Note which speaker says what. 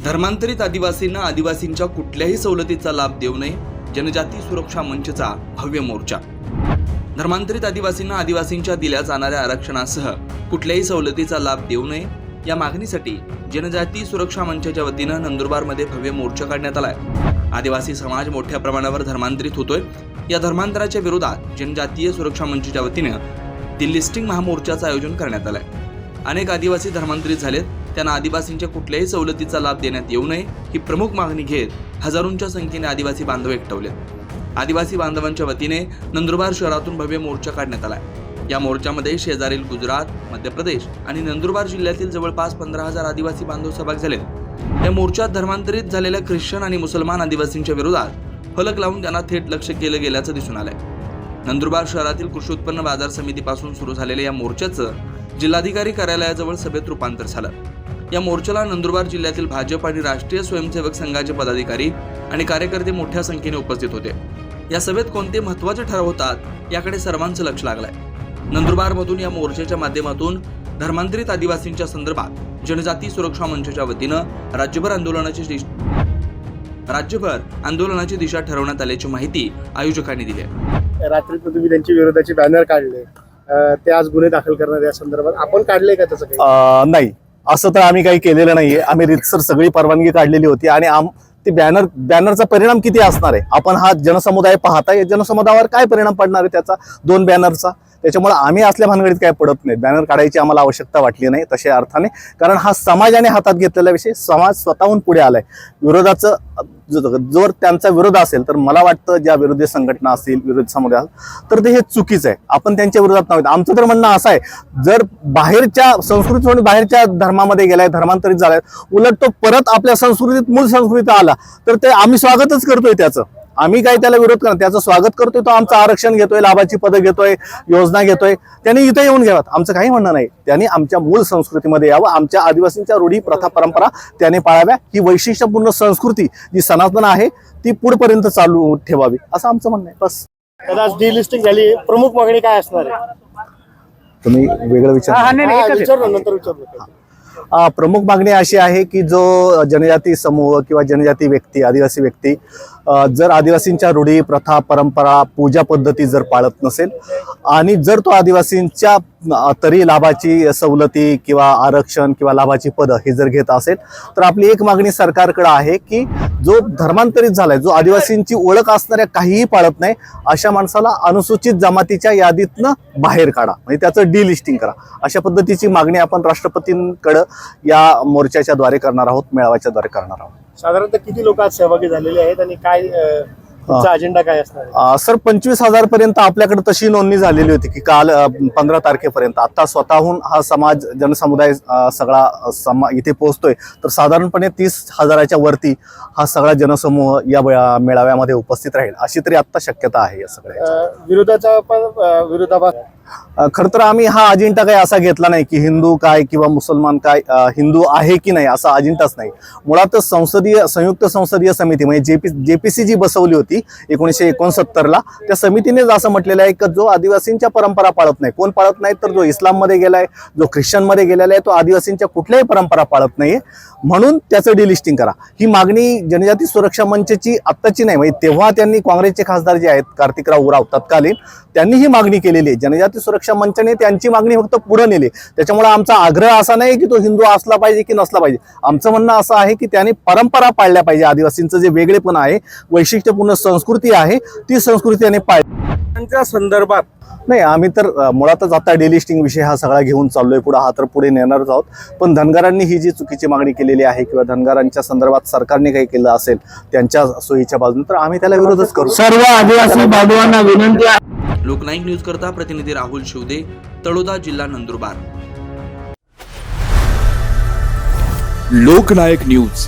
Speaker 1: धर्मांतरित आदिवासींना आदिवासींच्या कुठल्याही सवलतीचा लाभ देऊ नये. जनजाती सुरक्षा मंचचा भव्य मोर्चा. धर्मांतरित आदिवासींना आदिवासींच्या दिल्या जाणाऱ्या आरक्षणासह कुठल्याही सवलतीचा लाभ देऊ नये. या मागणीसाठी जनजाती सुरक्षा मंचाच्या वतीनं नंदुरबारमध्ये भव्य मोर्चा काढण्यात आलाय. आदिवासी समाज मोठ्या प्रमाणावर धर्मांतरित होतोय. या धर्मांतराच्या विरोधात जनजातीय सुरक्षा मंचाच्या वतीनं दिल्लिस्टिंग महामोर्चाचं आयोजन करण्यात आलंय. अनेक आदिवासी धर्मांतरित झालेत. त्यांना आदिवासींच्या कुठल्याही सवलतीचा लाभ देण्यात येऊ नये ही प्रमुख मागणी घेत हजारोंच्या संख्येने आदिवासी बांधव एकटवलेत. आदिवासी बांधवांच्या वतीने नंदुरबार शहरातून भव्य मोर्चा काढण्यात आला या मोर्चामध्ये शेजारील गुजरात मध्य प्रदेश आणि नंदुरबार जिल्ह्यातील जवळपास पंधरा हजार आदिवासी बांधव सहभाग झाले या मोर्चात धर्मांतरित झालेल्या ख्रिश्चन आणि मुसलमान आदिवासींच्या विरोधात फलक लावून त्यांना थेट लक्ष केलं गेल्याचं दिसून आलंय. नंदुरबार शहरातील कृषी उत्पन्न बाजार समितीपासून सुरू झालेल्या या मोर्चाचं जिल्हाधिकारी कार्यालयाजवळ सभेत रूपांतर झालं. या मोर्चाला नंदुरबार जिल्ह्यातील भाजप आणि राष्ट्रीय स्वयंसेवक संघाचे पदाधिकारी आणि कार्यकर्ते मोठ्या संख्येने उपस्थित होते. या सभेत कोणते महत्त्वाचे ठराव होतात याकडे सर्वांचं लक्ष लागलंय. नंदुरबारमधून या मोर्चाच्या माध्यमातून धर्मांतरित आदिवासींच्या संदर्भात जनजाती सुरक्षा मंचच्या वतीनं राज्यभर आंदोलनाची दिश- राज्यभर आंदोलनाची दिशा ठरवण्यात आल्याची माहिती आयोजकांनी दिली आहे.
Speaker 2: रात्रीतनं तुम्ही त्यांच्या विरोधाचे बॅनर काढले. ते आज गुन्हे दाखल करणार या संदर्भात. आपण काढले का त्याचं
Speaker 3: नाही. असं तर आम्ही काही केलेलं नाहीये. आम्ही रितसर सगळी परवानगी काढलेली होती आणि आम ते बॅनर बॅनरचा परिणाम किती असणार आहे? आपण हा जनसमुदाय पाहता जनसमुदायावर काय परिणाम पडणार आहे त्याचा? दोन बॅनरचा त्याच्यामुळे आम्ही असल्या भानगडीत काय पडत नाही. बॅनर काढायची आम्हाला आवश्यकता वाटली नाही तशा अर्थाने. कारण हा समाजाने हातात घेतलेला विषय समाज स्वतःहून पुढे आलाय. विरोधाचं जर त्यांचा विरोध असेल तर मला वाटतं ज्या विरोधी संघटना असतील विरोधी समुदाय तर ते हे चुकीचं आहे. आपण त्यांच्या विरोधात नव्हतं आमचं तर म्हणणं असं आहे जर बाहेरच्या संस्कृती बाहेरच्या धर्मामध्ये गेलाय धर्मांतरित झालाय उलट तो परत आपल्या संस्कृतीत मूळ संस्कृतीत आला तर ते आम्ही स्वागतच करतोय त्याचं. आम्ही काय त्याला विरोध करणार त्याचं स्वागत करतोय तो आमचं आरक्षण घेतोय लाभाची पदं घेतोय योजना घेतोय. त्यांनी इथे येऊन घ्यावात आमचं काही म्हणणं नाही. त्यांनी आमच्या मूळ संस्कृतीमध्ये यावं. आमच्या आदिवासींच्या रूढी प्रथा परंपरा त्याने पाळाव्या. ही वैशिष्ट्यपूर्ण संस्कृती जी सनातन आहे ती पुढपर्यंत चालू ठेवावी. असं आमचं म्हणणं आहे. बस.
Speaker 2: कदाच डिलिस्टिंग झाली. प्रमुख मागणी काय असणार आहे?
Speaker 3: तुम्ही वेगळं विचार
Speaker 2: हा,
Speaker 3: प्रमुख मागणी अशी आहे की जो जनजाती समूह किंवा जनजाती व्यक्ती आदिवासी व्यक्ती जर आदिवासींच्या रूढी प्रथा परंपरा पूजा पद्धती जर पाळत नसेल आणि जर तो आदिवासींच्या तरी लाभाची सवलती किंवा आरक्षण किंवा लाभाची पदं हे जर घेत असेल तर आपली एक मागणी सरकारकडे आहे की जो धर्मांतरित झालाय जो आदिवासींची ओळख असणाऱ्या काहीही पाळत नाही अशा माणसाला अनुसूचित जमातीच्या यादीतनं बाहेर काढा. म्हणजे त्याचं डिलिस्टिंग करा. अशा पद्धतीची मागणी आपण राष्ट्रपतींकडं या मोर्चाच्या द्वारे करणार आहोत मेळाव्याच्या द्वारे करणार आहोत.
Speaker 2: साधारणतः किती लोक आज सहभागी झालेले आहेत आणि काय तुमचा अजेंडा काय असणार आहे?
Speaker 3: अ, सर पंचवीस हजार पर्यंत आपल्याकडे तशी नोंदणी झालेली होती की काल पंधरा तारखेपर्यंत. आता स्वतःहून हा समाज जनसमुदाय अ, सगळा अ, समा इथे पोहोचतोय. तर साधारणपणे तीस हजाराच्या वरती हा सगळा जनसमूह या मेळाव्यामध्ये उपस्थित राहील. अशी तरी आता शक्यता आहे या सगळ्या
Speaker 2: अं, विरोधाचा पण अं, विरोधाभास
Speaker 3: खर तर आम्ही हा अजिंठा काही असा घेतला नाही की हिंदू काय किंवा मुसलमान काय हिंदू आहे की नाही असा अजिंठाच नाही. मुळातच संसदीय संयुक्त संसदीय समिती म्हणजे जेपी जेपीसी जी बसवली होती एकोणीसशे एकोणसत्तरला त्या समितीनेच असं म्हटलेलं आहे की जो आदिवासींच्या परंपरा पाळत नाही. कोण पाळत नाही? तर जो इस्लाममध्ये गेलाय जो ख्रिश्चनमध्ये गेलेला आहे तो आदिवासींच्या कुठल्याही परंपरा पाळत नाहीये. म्हणून त्याचं डिलिस्टिंग करा. ही मागणी जनजाती सुरक्षा मंचची आत्ताची नाही म्हणजे तेव्हा त्यांनी काँग्रेसचे खासदार जे आहेत कार्तिकराव उराव तत्कालीन त्यांनी ही मागणी केलेली आहे. जनजाती सुरक्षा मंचाने त्यांची मागणी फक्त पुढे नेली. त्याच्यामुळे आमचा आग्रह असा नाही की तो हिंदू असला पाहिजे की नसला पाहिजे. आमचं म्हणणं असं आहे की त्यांनी परंपरा पाळल्या पाहिजे. आदिवासींचं जे वेगळेपण आहे वैशिष्ट्यपूर्ण संस्कृती आहे ती संस्कृती त्यांनी पाळली.
Speaker 2: त्यांच्या संदर्भात.
Speaker 3: नाही आम्ही तर मुळातच आता डेलिस्टिंग विषय हा सगळा घेऊन चाललोय. पुढे हा तर पुढे नेणारच आहोत. पण धनगरांनी ही जी चुकीची मागणी केलेली आहे किंवा धनगरांच्या संदर्भात सरकारने काही केलं असेल त्यांच्या सोयीच्या बाजूने तर आम्ही त्याला विरोधच करू.
Speaker 4: सर्व आदिवासी बांधवांना विनंती आहे.
Speaker 1: लोकनायक न्यूज करता प्रतिनिधी राहुल शिवदे तळोदा जिल्हा नंदुरबार.
Speaker 5: लोकनायक न्यूज.